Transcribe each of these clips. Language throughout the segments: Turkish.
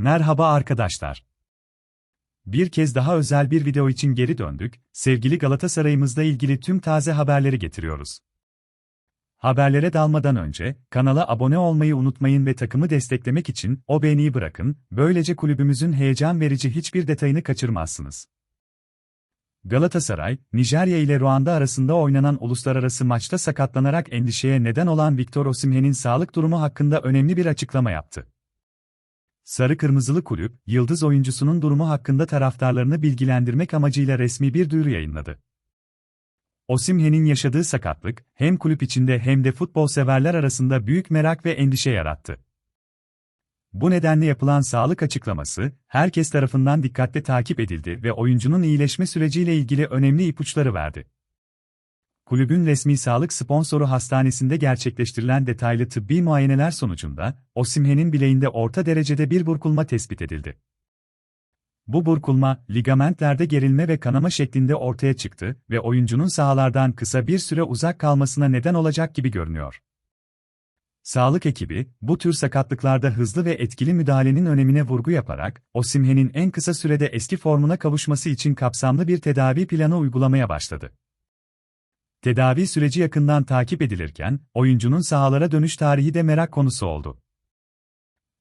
Merhaba arkadaşlar. Bir kez daha özel bir video için geri döndük, sevgili Galatasaray'ımızla ilgili tüm taze haberleri getiriyoruz. Haberlere dalmadan önce, kanala abone olmayı unutmayın ve takımı desteklemek için o beğeniyi bırakın, böylece kulübümüzün heyecan verici hiçbir detayını kaçırmazsınız. Galatasaray, Nijerya ile Ruanda arasında oynanan uluslararası maçta sakatlanarak endişeye neden olan Victor Osimhen'in sağlık durumu hakkında önemli bir açıklama yaptı. Sarı Kırmızılı Kulüp, yıldız oyuncusunun durumu hakkında taraftarlarını bilgilendirmek amacıyla resmi bir duyuru yayınladı. Osimhen'in yaşadığı sakatlık, hem kulüp içinde hem de futbol severler arasında büyük merak ve endişe yarattı. Bu nedenle yapılan sağlık açıklaması, herkes tarafından dikkatle takip edildi ve oyuncunun iyileşme süreciyle ilgili önemli ipuçları verdi. Kulübün resmi sağlık sponsoru hastanesinde gerçekleştirilen detaylı tıbbi muayeneler sonucunda, Osimhen'in bileğinde orta derecede bir burkulma tespit edildi. Bu burkulma, ligamentlerde gerilme ve kanama şeklinde ortaya çıktı ve oyuncunun sahalardan kısa bir süre uzak kalmasına neden olacak gibi görünüyor. Sağlık ekibi, bu tür sakatlıklarda hızlı ve etkili müdahalenin önemine vurgu yaparak, Osimhen'in en kısa sürede eski formuna kavuşması için kapsamlı bir tedavi planı uygulamaya başladı. Tedavi süreci yakından takip edilirken, oyuncunun sahalara dönüş tarihi de merak konusu oldu.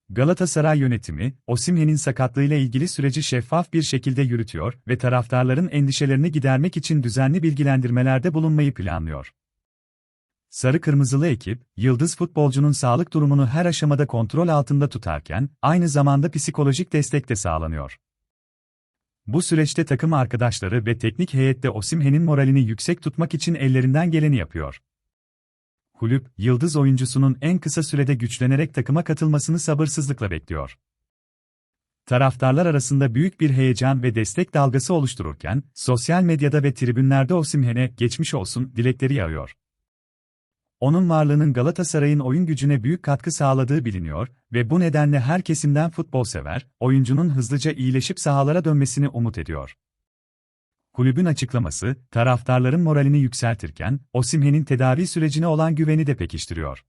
Galatasaray yönetimi, Osimhen'in sakatlığıyla ilgili süreci şeffaf bir şekilde yürütüyor ve taraftarların endişelerini gidermek için düzenli bilgilendirmelerde bulunmayı planlıyor. Sarı Kırmızılı ekip, yıldız futbolcunun sağlık durumunu her aşamada kontrol altında tutarken, aynı zamanda psikolojik destek de sağlanıyor. Bu süreçte takım arkadaşları ve teknik heyette Osimhen'in moralini yüksek tutmak için ellerinden geleni yapıyor. Kulüp, yıldız oyuncusunun en kısa sürede güçlenerek takıma katılmasını sabırsızlıkla bekliyor. Taraftarlar arasında büyük bir heyecan ve destek dalgası oluştururken, sosyal medyada ve tribünlerde Osimhen'e geçmiş olsun dilekleri yağıyor. Onun varlığının Galatasaray'ın oyun gücüne büyük katkı sağladığı biliniyor ve bu nedenle her kesimden futbol sever, oyuncunun hızlıca iyileşip sahalara dönmesini umut ediyor. Kulübün açıklaması, taraftarların moralini yükseltirken, Osimhen'in tedavi sürecine olan güveni de pekiştiriyor.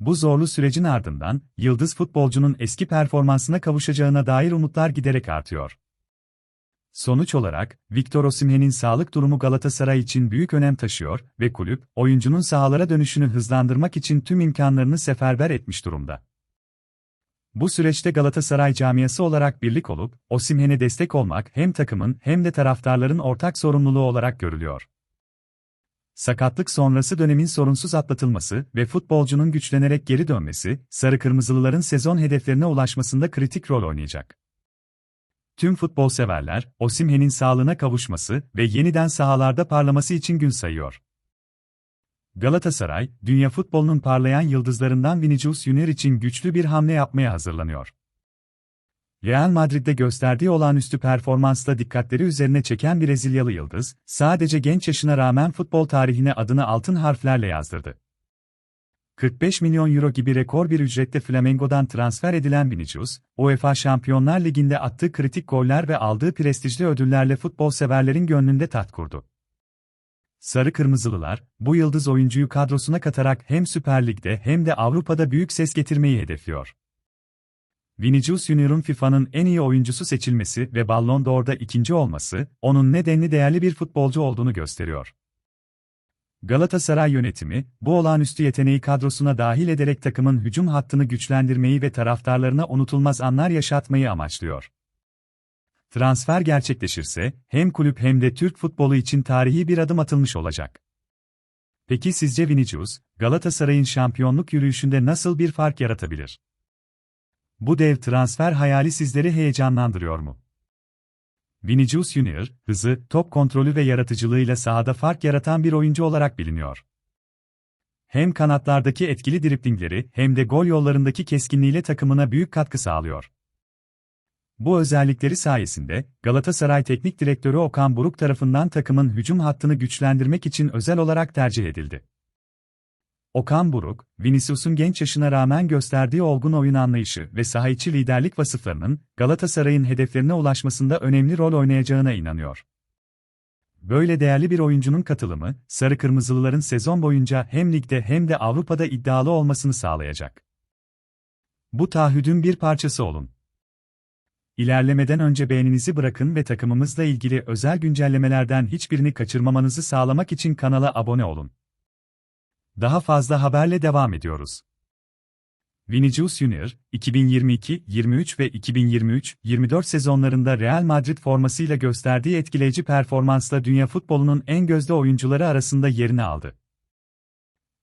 Bu zorlu sürecin ardından, yıldız futbolcunun eski performansına kavuşacağına dair umutlar giderek artıyor. Sonuç olarak, Victor Osimhen'in sağlık durumu Galatasaray için büyük önem taşıyor ve kulüp, oyuncunun sahalara dönüşünü hızlandırmak için tüm imkanlarını seferber etmiş durumda. Bu süreçte Galatasaray camiası olarak birlik olup, Osimhen'e destek olmak hem takımın hem de taraftarların ortak sorumluluğu olarak görülüyor. Sakatlık sonrası dönemin sorunsuz atlatılması ve futbolcunun güçlenerek geri dönmesi, Sarı Kırmızılıların sezon hedeflerine ulaşmasında kritik rol oynayacak. Tüm futbol severler, Osimhen'in sağlığına kavuşması ve yeniden sahalarda parlaması için gün sayıyor. Galatasaray, dünya futbolunun parlayan yıldızlarından Vinicius Junior için güçlü bir hamle yapmaya hazırlanıyor. Real Madrid'de gösterdiği olağanüstü performansla dikkatleri üzerine çeken Brezilyalı yıldız, sadece genç yaşına rağmen futbol tarihine adını altın harflerle yazdırdı. 45 milyon euro gibi rekor bir ücrette Flamengo'dan transfer edilen Vinicius, UEFA Şampiyonlar Ligi'nde attığı kritik goller ve aldığı prestijli ödüllerle futbol severlerin gönlünde tat kurdu. Sarı Kırmızılılar, bu yıldız oyuncuyu kadrosuna katarak hem Süper Lig'de hem de Avrupa'da büyük ses getirmeyi hedefliyor. Vinicius Junior'un FIFA'nın en iyi oyuncusu seçilmesi ve Ballon d'Or'da ikinci olması, onun nedenli değerli bir futbolcu olduğunu gösteriyor. Galatasaray yönetimi, bu olağanüstü yeteneği kadrosuna dahil ederek takımın hücum hattını güçlendirmeyi ve taraftarlarına unutulmaz anlar yaşatmayı amaçlıyor. Transfer gerçekleşirse, hem kulüp hem de Türk futbolu için tarihi bir adım atılmış olacak. Peki sizce Vinicius, Galatasaray'ın şampiyonluk yürüyüşünde nasıl bir fark yaratabilir? Bu dev transfer hayali sizleri heyecanlandırıyor mu? Vinicius Junior, hızı, top kontrolü ve yaratıcılığıyla sahada fark yaratan bir oyuncu olarak biliniyor. Hem kanatlardaki etkili driplingleri hem de gol yollarındaki keskinliğiyle takımına büyük katkı sağlıyor. Bu özellikleri sayesinde Galatasaray Teknik Direktörü Okan Buruk tarafından takımın hücum hattını güçlendirmek için özel olarak tercih edildi. Okan Buruk, Vinicius'un genç yaşına rağmen gösterdiği olgun oyun anlayışı ve saha içi liderlik vasıflarının Galatasaray'ın hedeflerine ulaşmasında önemli rol oynayacağına inanıyor. Böyle değerli bir oyuncunun katılımı, Sarı Kırmızılıların sezon boyunca hem ligde hem de Avrupa'da iddialı olmasını sağlayacak. Bu taahhüdün bir parçası olun. İlerlemeden önce beğeninizi bırakın ve takımımızla ilgili özel güncellemelerden hiçbirini kaçırmamanızı sağlamak için kanala abone olun. Daha fazla haberle devam ediyoruz. Vinicius Junior, 2022, 23 ve 2023, 24 sezonlarında Real Madrid formasıyla gösterdiği etkileyici performansla dünya futbolunun en gözde oyuncuları arasında yerini aldı.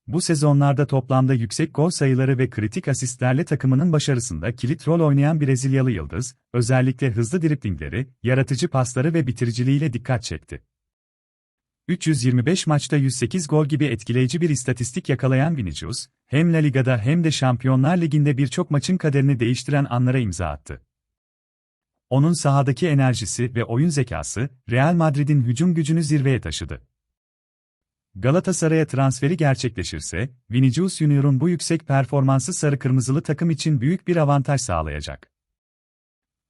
Bu sezonlarda toplamda yüksek gol sayıları ve kritik asistlerle takımının başarısında kilit rol oynayan Brezilyalı yıldız, özellikle hızlı driplingleri, yaratıcı pasları ve bitiriciliğiyle dikkat çekti. 325 maçta 108 gol gibi etkileyici bir istatistik yakalayan Vinicius, hem La Liga'da hem de Şampiyonlar Ligi'nde birçok maçın kaderini değiştiren anlara imza attı. Onun sahadaki enerjisi ve oyun zekası, Real Madrid'in hücum gücünü zirveye taşıdı. Galatasaray'a transferi gerçekleşirse, Vinicius Junior'un bu yüksek performansı sarı kırmızılı takım için büyük bir avantaj sağlayacak.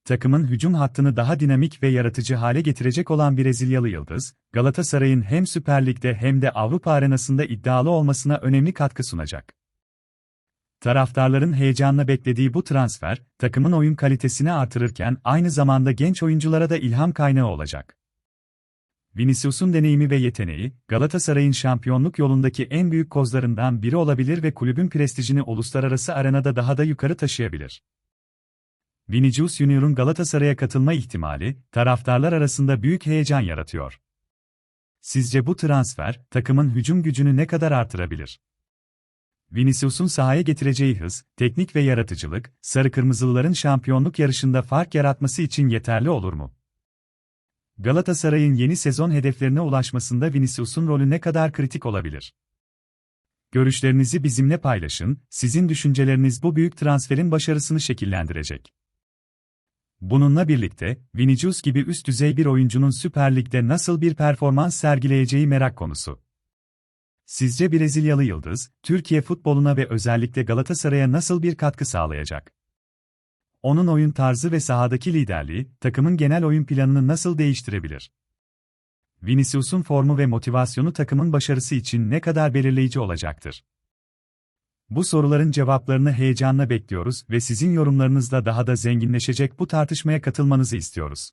Takımın hücum hattını daha dinamik ve yaratıcı hale getirecek olan Brezilyalı yıldız, Galatasaray'ın hem Süper Lig'de hem de Avrupa arenasında iddialı olmasına önemli katkı sunacak. Taraftarların heyecanla beklediği bu transfer, takımın oyun kalitesini artırırken aynı zamanda genç oyunculara da ilham kaynağı olacak. Vinicius'un deneyimi ve yeteneği, Galatasaray'ın şampiyonluk yolundaki en büyük kozlarından biri olabilir ve kulübün prestijini uluslararası arenada daha da yukarı taşıyabilir. Vinicius Junior'un Galatasaray'a katılma ihtimali, taraftarlar arasında büyük heyecan yaratıyor. Sizce bu transfer, takımın hücum gücünü ne kadar artırabilir? Vinicius'un sahaya getireceği hız, teknik ve yaratıcılık, sarı kırmızılıların şampiyonluk yarışında fark yaratması için yeterli olur mu? Galatasaray'ın yeni sezon hedeflerine ulaşmasında Vinicius'un rolü ne kadar kritik olabilir? Görüşlerinizi bizimle paylaşın, sizin düşünceleriniz bu büyük transferin başarısını şekillendirecek. Bununla birlikte, Vinicius gibi üst düzey bir oyuncunun Süper Lig'de nasıl bir performans sergileyeceği merak konusu. Sizce Brezilyalı yıldız, Türkiye futboluna ve özellikle Galatasaray'a nasıl bir katkı sağlayacak? Onun oyun tarzı ve sahadaki liderliği, takımın genel oyun planını nasıl değiştirebilir? Vinicius'un formu ve motivasyonu takımın başarısı için ne kadar belirleyici olacaktır? Bu soruların cevaplarını heyecanla bekliyoruz ve sizin yorumlarınızla daha da zenginleşecek bu tartışmaya katılmanızı istiyoruz.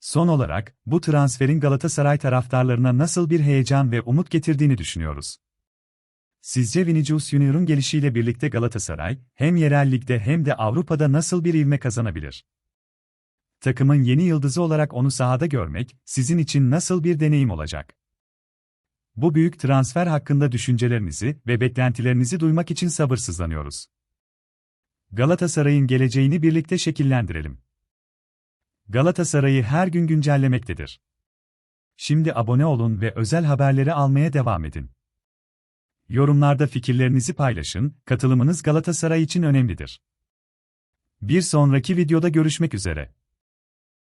Son olarak, bu transferin Galatasaray taraftarlarına nasıl bir heyecan ve umut getirdiğini düşünüyoruz. Sizce Vinicius Junior'un gelişiyle birlikte Galatasaray, hem yerel ligde hem de Avrupa'da nasıl bir ivme kazanabilir? Takımın yeni yıldızı olarak onu sahada görmek, sizin için nasıl bir deneyim olacak? Bu büyük transfer hakkında düşüncelerinizi ve beklentilerinizi duymak için sabırsızlanıyoruz. Galatasaray'ın geleceğini birlikte şekillendirelim. Galatasaray'ı her gün güncellemektedir. Şimdi abone olun ve özel haberleri almaya devam edin. Yorumlarda fikirlerinizi paylaşın, katılımınız Galatasaray için önemlidir. Bir sonraki videoda görüşmek üzere.